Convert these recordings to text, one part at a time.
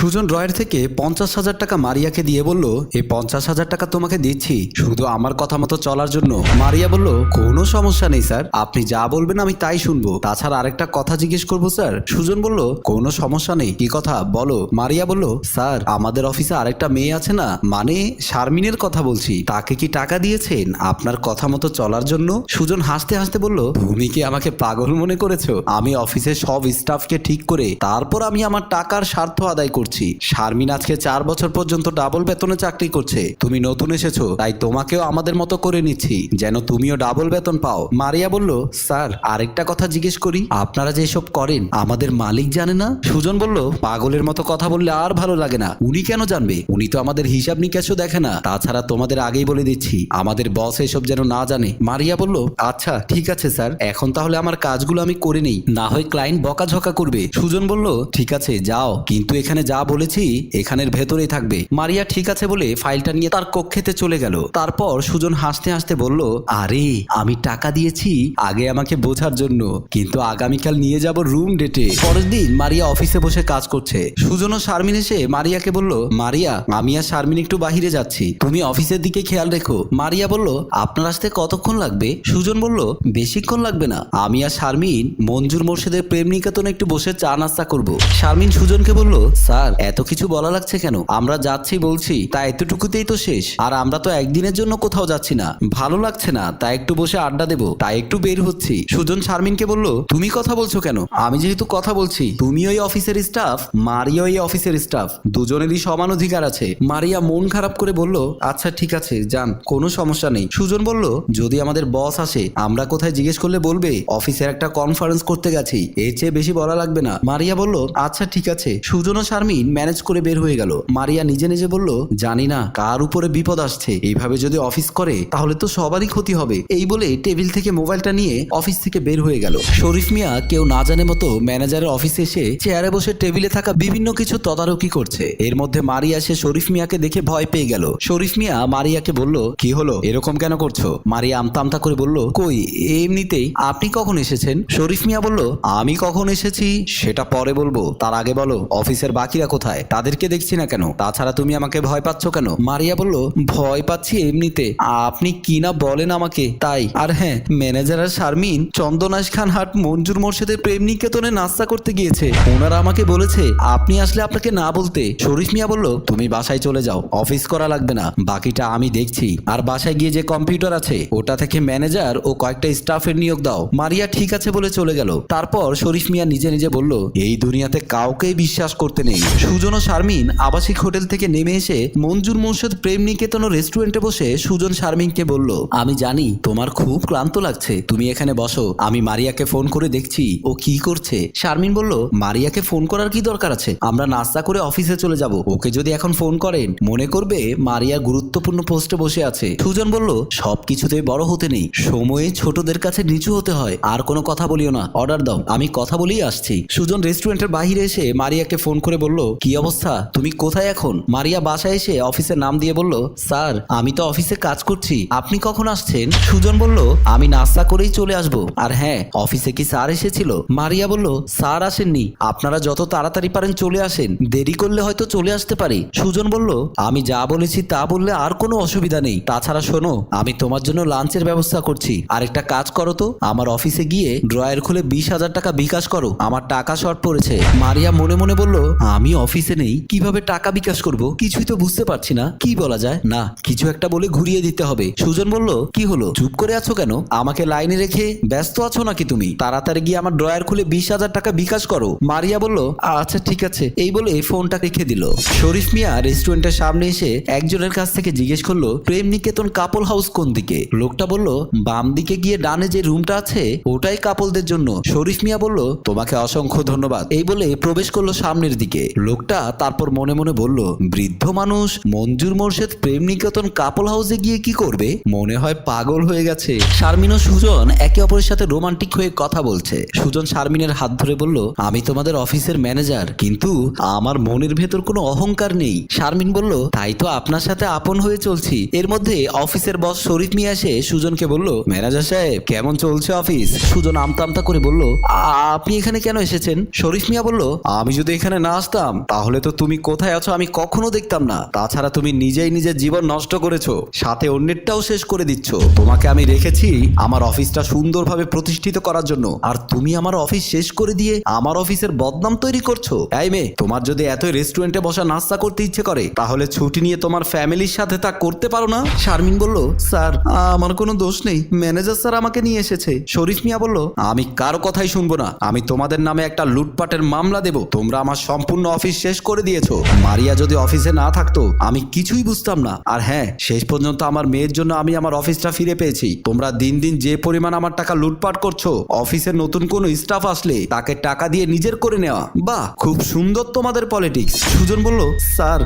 সুজন রয়ের থেকে পঞ্চাশ হাজার টাকা মারিয়াকে দিয়ে বলল, এই পঞ্চাশ হাজার টাকা তোমাকে দিচ্ছি। শুধু আমার কথা মতো চলার জন্য। মারিয়া বলল, কোনো সমস্যা নেই, স্যার। আপনি যা বলবেন আমি তাই শুনব। তাছাড়া আরেকটা কথা জিজ্ঞেস করব, স্যার। সুজন বলল, কোনো সমস্যা নেই। কি কথা? বলো। মারিয়া বলল, স্যার, আমাদের অফিসে আরেকটা মেয়ে আছে না? মানে শারমিনের কথা বলছি। তাকে কি টাকা দিয়েছেন আপনার কথা মতো চলার জন্য? সুজন হাসতে হাসতে বলল, তুমি কি আমাকে পাগল মনে করেছ? আমি অফিসের সব স্টাফকে ঠিক করে তারপর আমি আমার টাকার স্বার্থ আদায় করছি। শারমিন আজকে চার বছর পর্যন্ত ডাবল বেতনে চাকরি করছে। তুমি নতুন এসেছ, তাই তোমাকেও আমাদের মতো করে নিচ্ছি। যেন তুমিও ডাবল বেতন পাও। মারিয়া বলল, স্যার, আরেকটা কথা জিজ্ঞেস করি, আপনারা যে সব করেন, আমাদের মালিক জানে না? সুজন বলল, পাগলের মতো কথা বললে আর ভালো লাগে না। উনি কেন জানবে? উনি তো আমাদের হিসাব নিকাশও দেখে না। তাছাড়া তোমাদের আগেই বলে দিচ্ছি, আমাদের বস এসব যেন না জানে। মারিয়া বলল আচ্ছা ঠিক আছে, স্যার। এখন তাহলে আমার কাজগুলো আমি করে নেই। না হয় ক্লায়েন্ট বকাঝকা করবে। সুজন বলল, ঠিক আছে, যাও। কিন্তু এখানে যা বলেছি, এখানের ভেতরেই থাকবে। মারিয়া ঠিক আছে বলে ফাইলটা নিয়ে তার কক্ষেতে চলে গেল। তারপর সুজন হাসতে হাসতে বলল, আরে, আমি টাকা দিয়েছি আগে আমাকে বোঝার জন্য, কিন্তু আগামীকাল নিয়ে যাব রুম ডেটে। পরের দিন মারিয়া অফিসে বসে কাজ করছে। সুজন ও শারমিন এসে মারিয়াকে বলল, মারিয়া, আমি আর শারমিন একটু বাহিরে যাচ্ছি। তুমি অফিসের দিকে খেয়াল রেখো। মারিয়া বলল, আপনার আসতে কতক্ষণ লাগবে? সুজন বলল, বেশিক্ষণ লাগবে না। আমি আর শারমিন মঞ্জুর মোর্শেদের প্রেম নিকেতনে একটু বসে চা নাস্তা করব। শারমিন সুজনকে বলল, স্যার এত কিছু বলা লাগছে কেন? আমরা যাচ্ছি বলছি, তা এতটুকুতেই তো শেষ। আর আমরা তো একদিনের জন্য কোথাও যাচ্ছি না। ভালো লাগছে না তাই একটু বসে আড্ডা দেবো তাই একটু বের হচ্ছি। সুজন শারমিনকে বলল, তুমি কথা বলছো কেন? আমি যেহেতু কথা বলছি, তুমি ওই অফিসের স্টাফ মারিয়া ওই অফিসের স্টাফ। দুজনেরই সমান অধিকার আছে। মারিয়া মন খারাপ করে বলল আচ্ছা ঠিক আছে, যান, কোনো সমস্যা নেই। সুজন বলল, যদি আমাদের বস আসে, আমরা কোথায় জিজ্ঞেস করলে বলবে, অফিসের একটা কনফারেন্স করতে গেছি, এর চেয়ে বেশি বলা লাগবে না। মারিয়া বলল আচ্ছা ঠিক আছে। সুজন ও শারমিন ম্যানেজ করে বের হয়ে গেল। মারিয়া নিজে নিজে বলল, জানি না, কার উপরে বিপদ আসছে। এইভাবে যদি অফিস করে, তাহলে তো সবারই ক্ষতি হবে। এই বলে টেবিল থেকে মোবাইলটা নিয়ে অফিস থেকে বের হয়ে গেল। শরীফ মিয়া কেউ না জানে মতো ম্যানেজারের অফিসে এসে চেয়ারে বসে টেবিলে থাকা বিভিন্ন কিছু তদারকি করছে। এর মধ্যে মারিয়া এসে শরীফ মিয়াকে দেখে ভয় পেয়ে গেল। শরীফ মিয়া মারিয়াকে বলল, কি হলো? এরকম কেন করছ? মারিয়া আমতা আমতা করে বলল, কই, এমনিতেই আপনি কখন এসেছেন? শরীফ মিয়া বলল, আমি কখন এসেছি, সেটা পরে বলব। তার আগে বলো, অফিসের বাকিরা কোথায়? তাদেরকে দেখছি না কেন? তাছাড়া তুমি আমাকে ভয় পাচ্ছ কেন? মারিয়া বলল, ভয় পাচ্ছি এমনিতে। আপনি কি না বলেন আমাকে? তাই। আর হ্যাঁ ম্যানেজার আর শারমিন চন্দনাশ খান হাট মঞ্জুর মোর্শেদের প্রেম নিকেতনে নাস্তা করতে গিয়েছে। ওনারা আমাকে বলেছে, আপনি আসলে আপনাকে না বলতে। শরীফ মিয়া বলল, তুমি বাসায় চলে যাও। অফিস করা লাগবে না। বাকিটা আমি দেখছি। আর বাসায় গিয়ে যে কম্পিউটার আছে, ওটা থেকে ম্যানেজার ও কয়েকটা স্টাফের নিয়োগ দাও। মারিয়া ঠিক আছে বলে চলে গেল। তারপর শরীফ মিয়া নিজে নিজে বলল, এই দুনিয়াতে কাউকেই বিশ্বাস করতে নেই। সুজন ও শারমিন আবাসিক হোটেল থেকে নেমে এসে মঞ্জুর মোর্শেদ প্রেম নিকেতন রেস্টুরেন্টে বসে সুজন শারমিনকে বলল, আমি জানি, তোমার খুব ক্লান্ত লাগছে। তুমি এখানে বসো। আমি মারিয়াকে ফোন করে দেখছি। ও কি করছে? শারমিন বলল, মারিয়াকে ফোন করার কি দরকার আছে? আমরা নাস্তা করে অফিসে চলে যাব। ওকে যদি এখন ফোন করেন, মনে করবে মারিয়া গুরুত্বপূর্ণ পোস্টে বসে আছে। সুজন বলল, সবকিছুতে বড় হতে নেই। সময়ে ছোটদের কাছে নিচু হতে হয়। আর কোনো কথা বলিও না। অর্ডার দাও। আমি কথা বলেই আসছি। সুজন রেস্টুরেন্টের বাইরে এসে মারিয়াকে ফোন করে বলল কি অবস্থা? তুমি কোথায় এখন? মারিয়া বাসায় এসে অফিসের নাম দিয়ে বলল, স্যার, আমি তো অফিসে কাজ করছি। আপনি কখন আসছেন? সুজন বলল, আমি নাস্তা করেই চলে আসব। আর হ্যাঁ অফিসে কি স্যার এসেছিল? মারিয়া বলল, স্যার আসেননি। আপনারা যত তাড়াতাড়ি পারেন চলে আসেন। দেরি করলে হয়তো চলে আসতে পারে। সুজন বলল, আমি যা বলেছি তা বললে আর কোনো অসুবিধা নেই। তাছাড়া শোনো, আমি তোমার জন্য লাঞ্চের ব্যবস্থা করছি। আর একটা কাজ করো তো। আমার অফিসে গিয়ে ড্রয়ার খুলে বিশ হাজার টাকা বিকাশ করো। আমার টাকা শর্ট পড়েছে। মারিয়া মনে মনে বলল, আমি অফিসে নেই, কীভাবে টাকা বিকাশ করব কিছুই তো বুঝতে পারছি না, কি বলা যায়? না, কিছু একটা বলে ঘুরিয়ে দিতে হবে। সুজন বলল, কি হলো? চুপ করে আছো কেন? আমাকে লাইনে রেখে ব্যস্ত আছো নাকি তুমি? তাড়াতাড়ি গিয়ে আমার ড্রয়ার খুলে বিশ হাজার টাকা বিকাশ করো। মারিয়া বলল আচ্ছা ঠিক আছে। এই বলে ফোনটা রেখে দিল। শরীফ মিয়া রেস্টুরেন্টের সামনে এসে একজনের কাছ থেকে জিজ্ঞেস করল, প্রেম নিকেতন কাপল হাউস কোন দিকে? লোকটা বলল, বাম দিকে গিয়ে ডানে যে রুমটা আছে, ওটাই কাপলদের জন্য। শরীফ মিয়া বলল, তোমাকে অসংখ্য ধন্যবাদ। এই বলে প্রবেশ করল সামনের দিকে। লোকটা তারপর মনে মনে বলল, বৃদ্ধ মানুষ, মঞ্জুর মোর্শেদ প্রেম নিকেতন কাপল হাউসে গিয়ে কি করবে? মনে হয় পাগল হয়ে গেছে। শারমিন ও সুজন একে অপরের সাথে রোমান্টিক হয়ে কথা বলছে। সুজন শারমিনের হাত ধরে বলল, আমি তোমাদের অফিসের ম্যানেজার, কিন্তু আমার মনের ভেতর কোনো অহংকার নেই। শারমিন বলল, তাই তো আপনার সাথে আপন হয়ে চলছি। এর মধ্যে অফিসের বস শরীফ মিয়া এসে সুজনকে বলল, ম্যানেজার সাহেব, কেমন চলছে অফিস? সুজন আমতা আমতা করে বলল "আ- আপনি এখানে কেন এসেছেন? শরীফ মিয়া বলল, আমি যদি এখানে না আসতাম জানতাম তাহলে তো তুমি কোথায় আছো আমি কখনো দেখতাম না। তাছাড়া তুমি নিজেই নিজের জীবন নষ্ট করেছ। সাথে অন্যেরটাও শেষ করে দিচ্ছ। তোমাকে আমি রেখেছি আমার অফিসটা সুন্দরভাবে প্রতিষ্ঠিত করার জন্য। আর তুমি আমার অফিস শেষ করে দিয়ে আমার অফিসের বদনাম তৈরি করছ। এই মেয়ে, তোমার যদি এত রেস্টুরেন্টে বসা নাস্তা করতে ইচ্ছে করে, তাহলে ছুটি নিয়ে তোমার ফ্যামিলির সাথে তা করতে পারো না? শারমিন বলল, স্যার, আমার কোনো দোষ নেই। ম্যানেজার স্যার আমাকে নিয়ে এসেছে। শরীফ মিয়া বলল, আমি কারও কথাই শুনব না। আমি তোমাদের নামে একটা লুটপাটের মামলা দেব। তোমরা আমার সম্পূর্ণ অফিস শেষ করে দিয়েছ। মারিয়া যদি অফিসে না থাকতো, আমি কিছুই বুঝতাম না। আর হ্যাঁ শেষ পর্যন্ত আমার মেয়ের জন্য আমি আমার অফিসটা ফিরে পেয়েছি। তোমরা দিন দিন যে পরিমাণ আমার টাকা লুটপাট করছ অফিসে নতুন কোনো স্টাফ আসলে তাকে টাকা দিয়ে নিজের করে নেওয়া। বাহ, খুব সুন্দর তোমাদের পলিটিক্স সুজন বলল, স্যার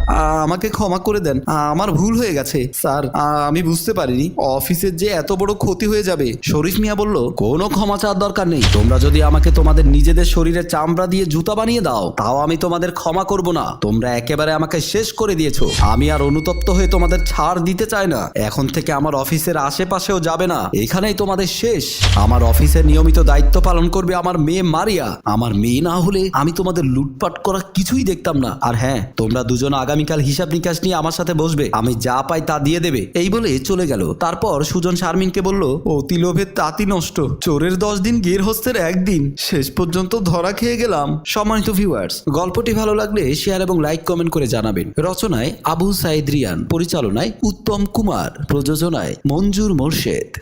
আমাকে ক্ষমা করে দেন। আমার ভুল হয়ে গেছে। স্যার আমি বুঝতে পারিনি। অফিসের যে এত বড় ক্ষতি হয়ে যাবে। শরীফ মিয়া বলল, কোনো ক্ষমা চাওয়ার দরকার নেই। তোমরা যদি আমাকে তোমাদের নিজেদের শরীরে চামড়া দিয়ে জুতা বানিয়ে দাও, তাও আমি তোমাদের ক্ষমা করব না। তোমরা একেবারে আমাকে শেষ করে দিয়েছ। আমি আর অনুতপ্ত হয়ে তোমাদের ছাড় দিতে চাই না। এখন থেকে আমার অফিসের আশেপাশেও যাবে না। এখানেই তোমাদের শেষ। আমার অফিসের নিয়মিত দায়িত্ব পালন করবে আমার মেয়ে মারিয়া। আমার মেয়ে না হলে আমি তোমাদের লুটপাট করা কিছুই দেখতাম না। আর হ্যাঁ তোমরা দুজন আগামীকাল হিসাব নিকাশ নিয়ে আমার সাথে বসবে। আমি যা পাই তা দিয়ে দেবে। এই বলে চলে গেল। তারপর সুজন শারমিনকে বলল, অতি লোভের তাঁতি নষ্ট। চোরের দশ দিন গৃহস্থের একদিন। শেষ পর্যন্ত ধরা খেয়ে গেলাম। সম্মানিত ভিউয়ার্স গল্পটি ভালো লাগলে শেয়ার এবং লাইক কমেন্ট করে জানাবেন। রচনায় আবু সাইদ রিয়ান, পরিচালনায় উত্তম কুমার, প্রযোজনায় মঞ্জুর মোর্শেদ।